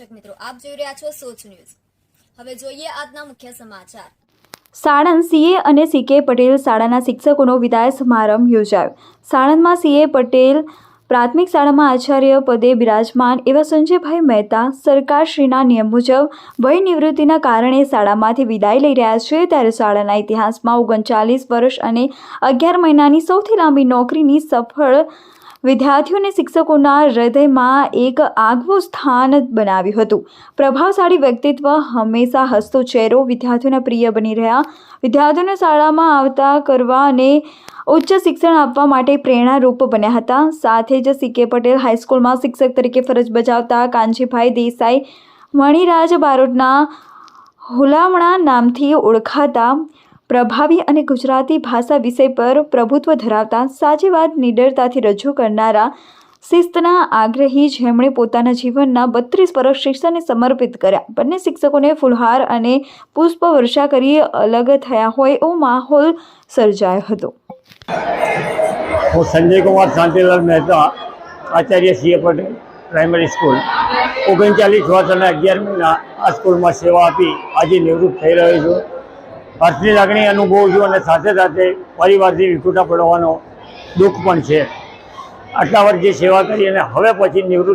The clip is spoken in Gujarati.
દર્શક મિત્રો, આપ જોઈ રહ્યા છો સોચ ન્યૂઝ. હવે જોઈએ આજના મુખ્ય સમાચાર. સાણંદ સીએ અને સીકે પટેલ શાળાના શિક્ષકોનો વિદાય સમારંભ યોજાયો. સાણંદમાં સીએ પટેલ પ્રાથમિક શાળામાં આચાર્ય પદે બિરાજમાન એવા સંજયભાઈ મહેતા સરકારશ્રીના નિયમ મુજબ વય નિવૃત્તિના કારણે શાળામાંથી વિદાય લઈ રહ્યા છે. ત્યારે શાળાના ઇતિહાસમાં ઓગણચાલીસ વર્ષ અને અગિયાર મહિનાની સૌથી લાંબી નોકરીની સફળ વિદ્યાર્થીઓ અને શિક્ષકોના હૃદયમાં એક આગવું સ્થાન બનાવ્યું હતું. પ્રભાવશાળી વ્યક્તિત્વ હંમેશા હસતો ચહેરો વિદ્યાર્થીઓના પ્રિય બની રહ્યા. વિદ્યાર્થીઓને શાળામાં આવતા કરવા અને ઉચ્ચ શિક્ષણ આપવા માટે પ્રેરણારૂપ બન્યા હતા. સાથે જ સીકે પટેલ હાઈસ્કૂલમાં શિક્ષક તરીકે ફરજ બજાવતા કાંજીભાઈ દેસાઈ મણિરાજ બારોટના હુલામણા નામથી ઓળખાતા પ્રભાવી અને ગુજરાતી ભાષા વિષય પર પ્રભુત્વ ધરાવતા સાચી વાત નિડરતાથી રજૂ કરનારા શિસ્તના આગ્રહી જેમણે પોતાના જીવનના બત્રીસ વર્ષ શિક્ષણને સમર્પિત કર્યા. બંને શિક્ષકોને ફુલહાર અને પુષ્પ વર્ષા કરી અલગ થયા હોય એવો માહોલ સર્જાયો હતો. હું Sanjay Kumar Shantilal Mehta, Acharya CA Patel, primary school. ઓગણચાલીસ વર્ષ અને અગિયાર મહિના આ સ્કૂલમાં સેવા આપી આજે નિવૃત્ત થઈ રહ્યો છું. હર્ષની લાગણી અનુભવું છું અને સાથે સાથે પરિવારથી વિખૂટા પડવાનો દુઃખ પણ છે. આટલા વર્ષ જે સેવા કરી અને હવે પછી નિવૃત્ત